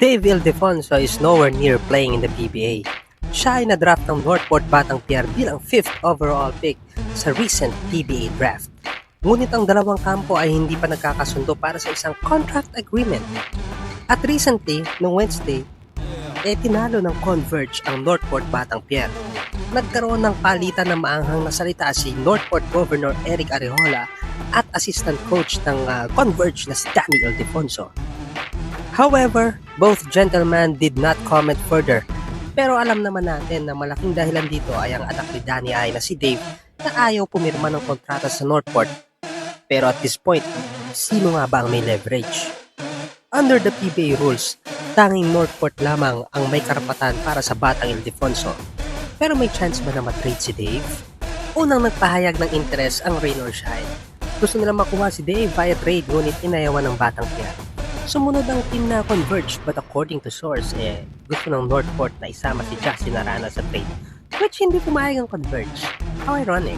Dave Ildefonso is nowhere near playing in the PBA. Siya ay na-draft ng Northport Batang Pier bilang 5th overall pick sa recent PBA draft. Ngunit ang dalawang kampo ay hindi pa nagkakasundo para sa isang contract agreement. At recently, noong Wednesday, eh tinalo ng Converge ang Northport Batang Pier. Nagkaroon ng palitan ng maanghang na salita si Northport Governor Eric Arejola at assistant coach ng ah, Converge na si Danny Ildefonso. However, both gentlemen did not comment further. Pero alam naman natin na malaking dahilan dito ay ang anak ni Danny ay na si Dave na ayaw pumirma ng kontrata sa Northport. Pero at this point, sino nga ba ang may leverage? Under the PBA rules, tanging Northport lamang ang may karapatan para sa batang Ildefonso. Pero may chance ba na matrade si Dave? Unang nagpahayag ng interes ang Rain or Shine. Gusto nila makuha si Dave via trade ngunit inayawan ng batang Piat. Sumunod ang team na Converge but according to source, eh, gusto ng Northport na isama si Justin Arana sa trade which hindi pumayag ang Converge. How ironic.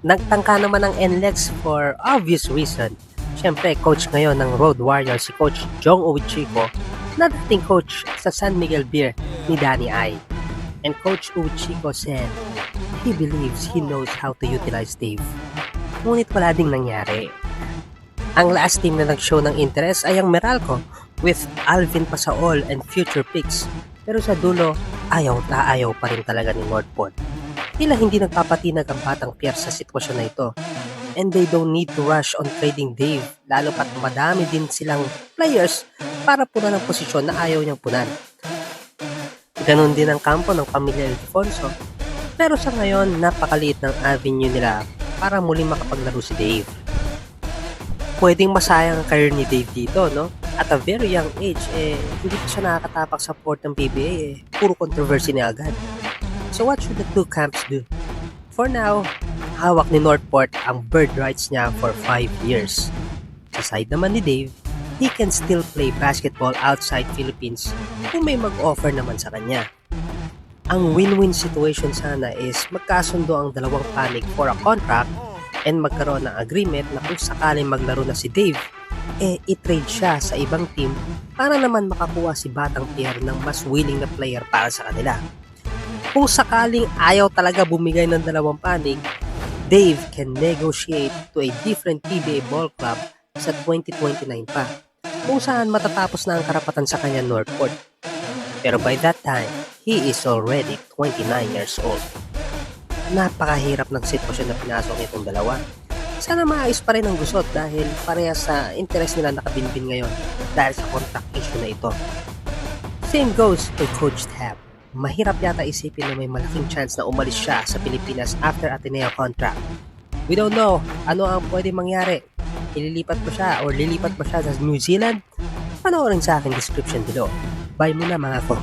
Nagtangka naman ang NLEX for obvious reason. Siyempre, coach ngayon ng Road Warriors si Coach Jong Uwichiko na dating coach sa San Miguel Beer ni Danny Ai. And Coach Uwichiko said he believes he knows how to utilize Dave. Ngunit wala ding nangyari. Ang last team na nag-show ng interest ay ang Meralco with Alvin Pasaol and future picks. Pero sa dulo, ayaw ta ayaw pa rin talaga ni Northport. Tila hindi nagpapatinag ang batang Pierre sa sitwasyon na ito. And they don't need to rush on trading Dave, lalo pat madami din silang players para punan ang posisyon na ayaw niyang punan. Ganon din ang kampo ng pamilya Alfonso. Pero sa ngayon, napakaliit ng avenue nila para muling makapaglaro si Dave. Pwedeng masayang ang career ni Dave dito, no? At a very young age, eh, hindi siya nakakatapak sa port ng PBA, eh. Puro controversy niya agad. So what should the two camps do? For now, hawak ni Northport ang bird rights niya for 5 years. Sa side naman ni Dave, he can still play basketball outside Philippines kung may mag-offer naman sa kanya. Ang win-win situation sana is magkasundo ang dalawang panig for a contract and magkaroon ng agreement na kung sakaling maglaro na si Dave, eh i-trade siya sa ibang team para naman makakuha si Batang Pierre ng mas willing na player para sa kanila. Kung sakaling ayaw talaga bumigay ng dalawang panig, Dave can negotiate to a different PBA ball club sa 2029 pa, kung saan matatapos na ang karapatan sa kanya Northport. Pero by that time, he is already 29 years old. Napakahirap ng sitwasyon na pinasok nitong dalawa. Sana maayos pa rin ang gusot dahil parehas sa interest nila nakabinbin ngayon dahil sa contract issue na ito. Same goes to Coach Tab. Mahirap yata isipin na may malaking chance na umalis siya sa Pilipinas after Ateneo contract. We don't know ano ang pwede mangyari. Ililipat ba siya or lilipat ba siya sa New Zealand? Panoorin sa akin description below. Bye muna mga for